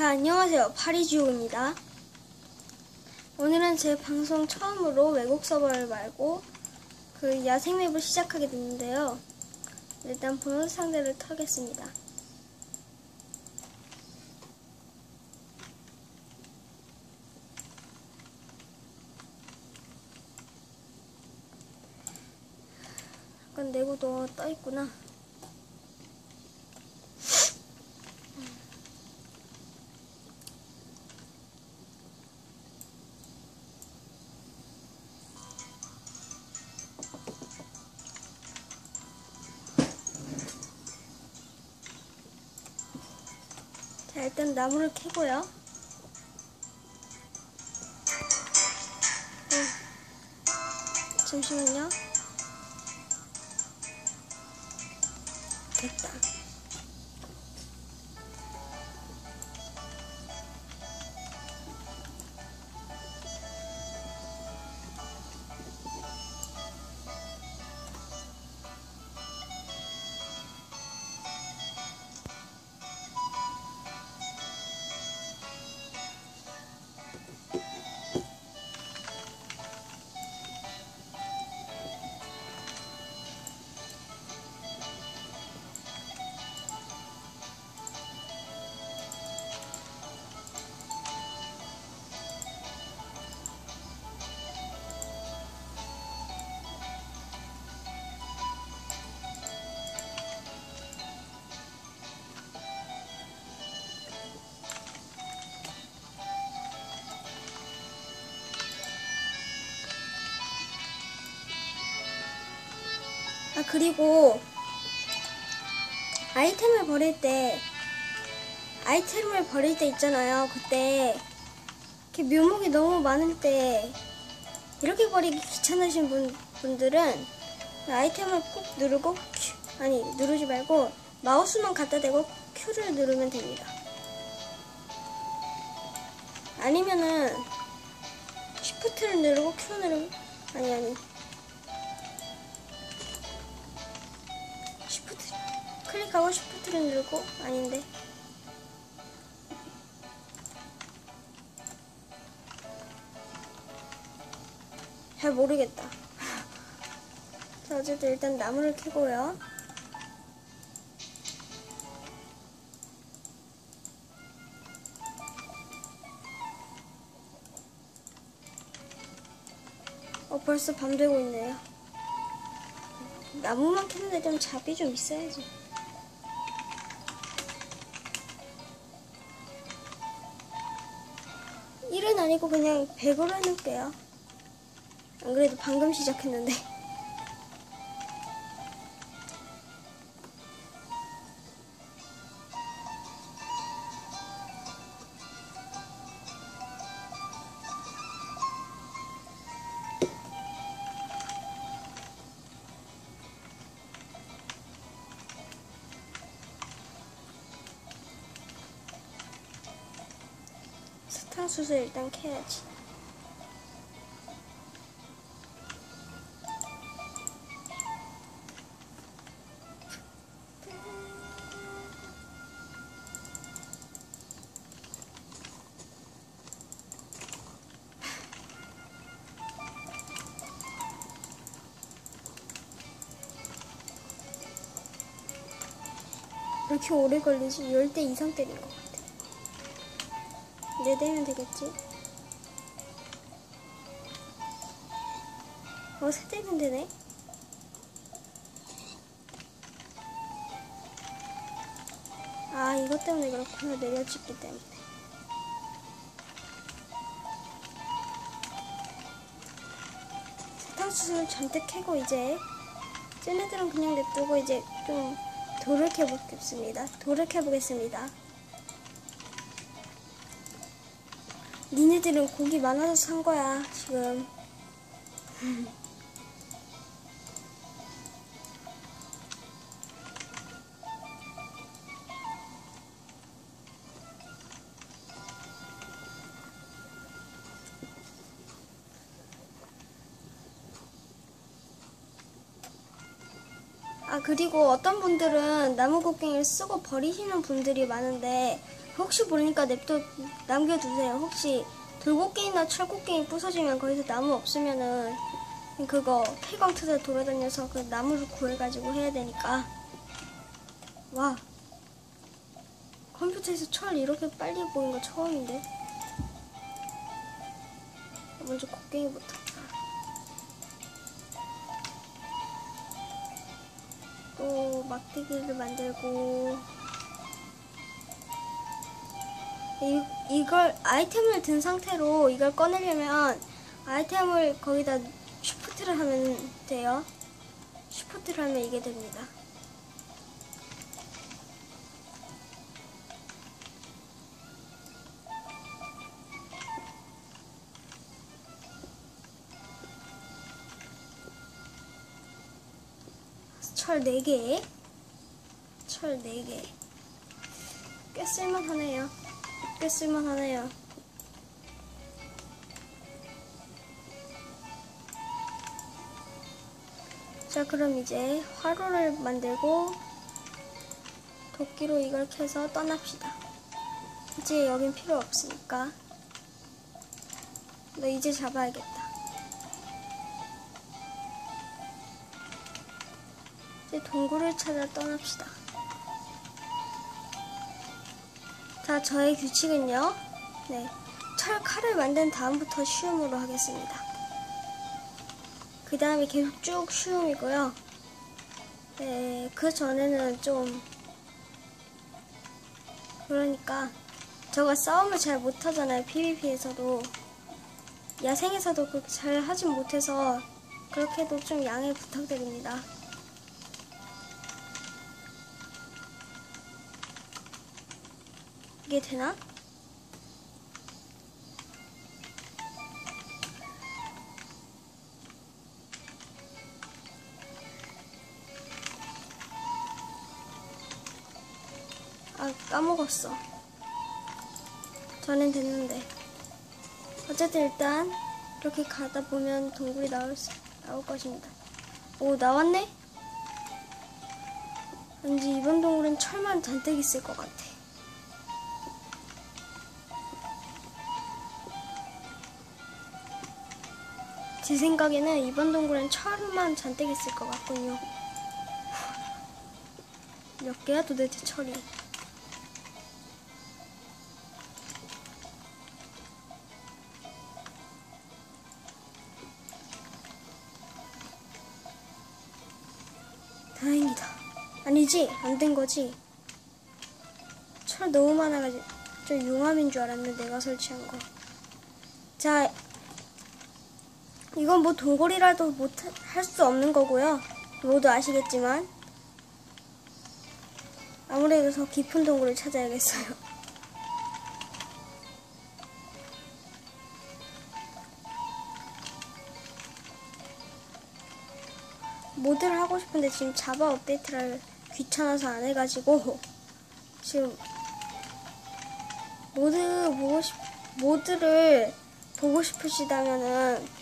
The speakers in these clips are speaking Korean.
자, 안녕하세요. 파리지옥입니다. 오늘은 제 방송 처음으로 외국 서버를 말고 그 야생 맵을 시작하게 됐는데요. 일단 보너스 상대를 털겠습니다. 약간 내구도 떠있구나. 일단 나무를 캐고요. 네. 잠시만요. 됐다. 그리고 아이템을 버릴 때 아이템을 버릴 때 있잖아요. 그때 이렇게 묘목이 너무 많을 때 이렇게 버리기 귀찮으신 분, 분들은 아이템을 꾹 누르고 큐, 아니 누르지 말고 마우스만 갖다 대고 Q를 누르면 됩니다. 아니면은 Shift를 누르고 Q 누르면 아니 아니 클릭하고 시프트를 누르고? 아닌데. 잘 모르겠다. 자 어쨌든 일단 나무를 캐고요. 어 벌써 밤 되고 있네요. 나무만 캐는데 좀 잡이 좀 있어야지. 아니고 그냥 100으로 해놓을게요. 안 그래도 방금 시작했는데. 사탕수수 일단 캐야지. 왜 이렇게 오래 걸리지? 10대 이상 때린 것 네 대면 되겠지? 어, 세 대면 되네? 아, 이것 때문에 그렇구나. 내려찍기 때문에. 사탕수수는 잔뜩 캐고 이제 쟤네들은 그냥 냅두고 이제 좀 돌을 캐보겠습니다. 돌을 캐보겠습니다. 니네들은 고기 많아서 산 거야, 지금. 아, 그리고 어떤 분들은 나무 곡괭이를 쓰고 버리시는 분들이 많은데, 혹시 모르니까 냅둬 남겨두세요. 혹시 돌고갱이나 철곡갱이 부서지면 거기서 나무 없으면은 그거 폐광 트서 돌아다녀서 그 나무를 구해가지고 해야 되니까. 와. 컴퓨터에서 철 이렇게 빨리 보인 거 처음인데? 먼저 곡괭이부터 또 막대기를 만들고 이, 이걸 아이템을 든 상태로 이걸 꺼내려면 아이템을 거기다 쉬프트를 하면 돼요. 쉬프트를 하면 이게 됩니다. 철 4개. 철 4개. 꽤 쓸만하네요. 꽤 쓸만하네요. 자, 그럼 이제 화로를 만들고 도끼로 이걸 캐서 떠납시다. 이제 여긴 필요 없으니까. 너 이제 잡아야겠다. 이제 동굴을 찾아 떠납시다. 자, 저의 규칙은요. 네. 철 칼을 만든 다음부터 쉬움으로 하겠습니다. 그 다음에 계속 쭉 쉬움이고요. 네, 그 전에는 좀 그러니까 저가 싸움을 잘 못하잖아요. PVP에서도 야생에서도 잘 하진 못해서 그렇게도 좀 양해 부탁드립니다. 이게 되나? 아, 까먹었어. 전엔 됐는데. 어쨌든 일단 이렇게 가다 보면 동굴이 나올, 수, 나올 것입니다. 오, 나왔네? 왠지 이번 동굴은 철만 잔뜩 있을 것 같아. 제 생각에는 이번 동굴엔 철만 잔뜩 있을 것 같군요. 몇 개야 도대체 철이? 다행이다. 아니지? 안 된 거지? 철 너무 많아가지고 저 용암인 줄 알았는데 내가 설치한 거. 자, 이건 뭐 동굴이라도 못 할 수 없는 거고요. 모두 아시겠지만 아무래도 더 깊은 동굴을 찾아야겠어요. 모드를 하고 싶은데 지금 자바 업데이트를 귀찮아서 안 해가지고 지금 모드 보고 싶 모드를 보고 싶으시다면은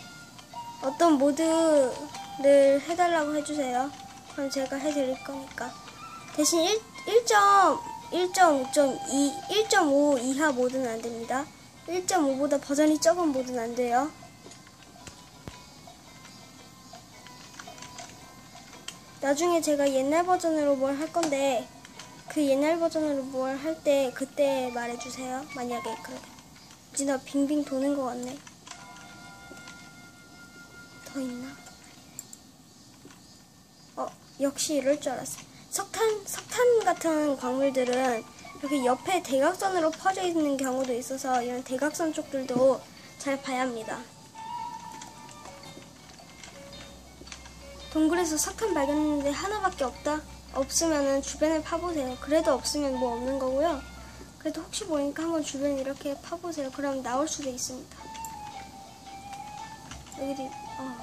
어떤 모드를 해달라고 해주세요. 그럼 제가 해드릴 거니까 대신 1, 1.1.5.2 1.5 이하 모드는 안 됩니다. 1.5보다 버전이 적은 모드는 안 돼요. 나중에 제가 옛날 버전으로 뭘 할 건데 그 옛날 버전으로 뭘 할 때 그때 말해주세요. 만약에 이제 나 빙빙 도는 것 같네. 더 있나? 어 역시 이럴 줄 알았어. 석탄 석탄 같은 광물들은 이렇게 옆에 대각선으로 퍼져 있는 경우도 있어서 이런 대각선 쪽들도 잘 봐야 합니다. 동굴에서 석탄 발견했는데 하나밖에 없다? 없으면은 주변을 파보세요. 그래도 없으면 뭐 없는 거고요. 그래도 혹시 모르니까 한번 주변 이렇게 파보세요. 그럼 나올 수도 있습니다. 여기, 어.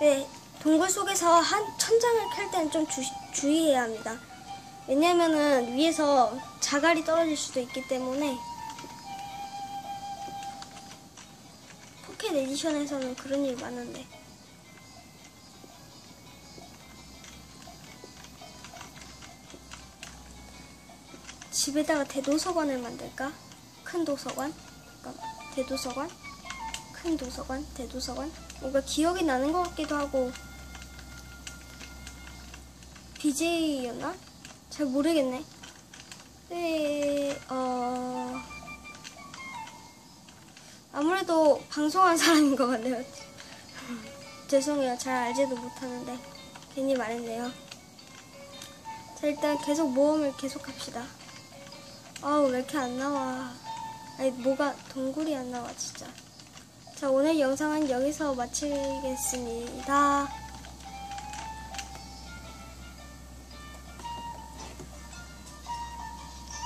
네, 동굴 속에서 한 천장을 캘 때는 좀 주, 주의해야 합니다. 왜냐면은 위에서 자갈이 떨어질 수도 있기 때문에 포켓 에디션에서는 그런 일이 많은데 집에다가 대도서관을 만들까? 큰 도서관? 그러니까 대도서관? 큰 도서관? 대도서관? 뭔가 기억이 나는 것 같기도 하고 BJ였나? 잘 모르겠네. 네, 어 아무래도 방송한 사람인 것 같네요. 죄송해요. 잘 알지도 못하는데 괜히 말했네요. 자 일단 계속 모험을 계속 합시다. 아우 왜 이렇게 안 나와? 아니 뭐가 동굴이 안 나와 진짜. 자 오늘 영상은 여기서 마치겠습니다.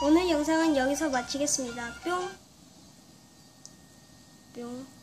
오늘 영상은 여기서 마치겠습니다. 뿅. 뿅.